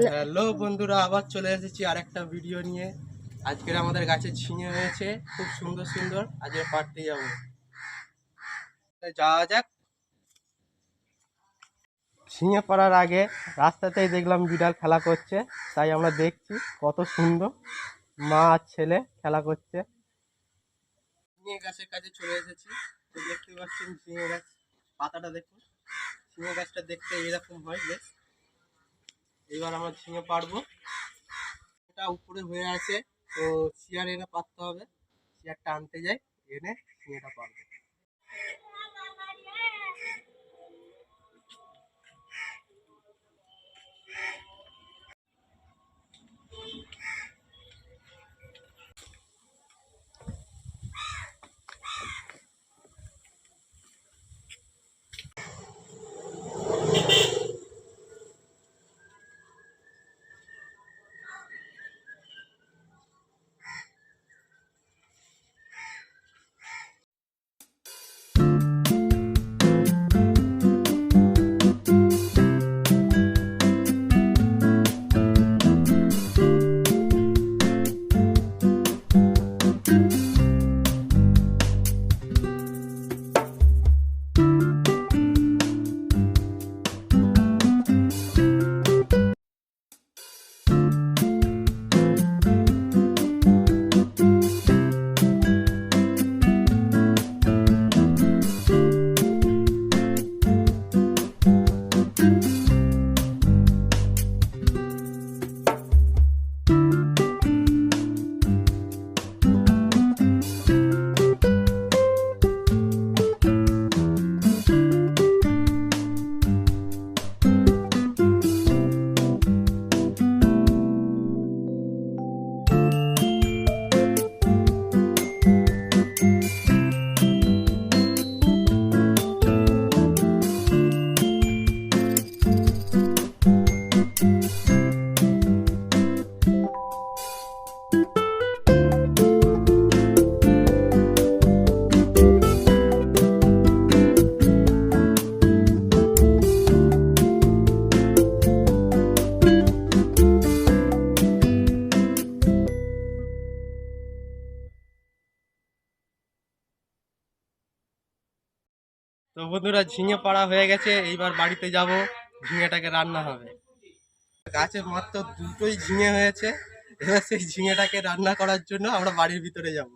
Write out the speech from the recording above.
Hello বন্ধুরা, আবার চলে এসেছি আরেকটা ভিডিও নিয়ে। আজকের আমাদের গাছে ঝিঙে হয়েছে, খুব সুন্দর সুন্দর। আজকে পাড়তে যাব। যাওয়া যাক। ঝিঙে পড়ার আগে রাস্তাতেই দেখলাম বিড়াল খেলা করছে, তাই আমরা দেখছি কত সুন্দর মা আর ছেলে খেলা করছে। ঝিঙে গাছের কাছে চলে এসেছি, তো দেখতে পাচ্ছেন ঝিঙে গাছ। পাতাটা দেখুন। ঝিঙে গাছটা দেখতে এরকম হয়, বেশ। এবার আমরা ঝিঙে পারব। এটা উপরে হয়ে আছে, তো চেয়ার এনে পাততে হবে। চেয়ারটা আনতে যাই, এনে ঝিঙেটা পারব। তো বন্ধুরা ঝিঙে পাড়া হয়ে গেছে এইবার বাড়িতে যাব ঝিঙেটাকে রান্না হবে গাছে মাত্র দুটোই ঝিঙে হয়েছে এবার সেই ঝিঙেটাকে রান্না করার জন্য আমরা বাড়ির ভিতরে যাব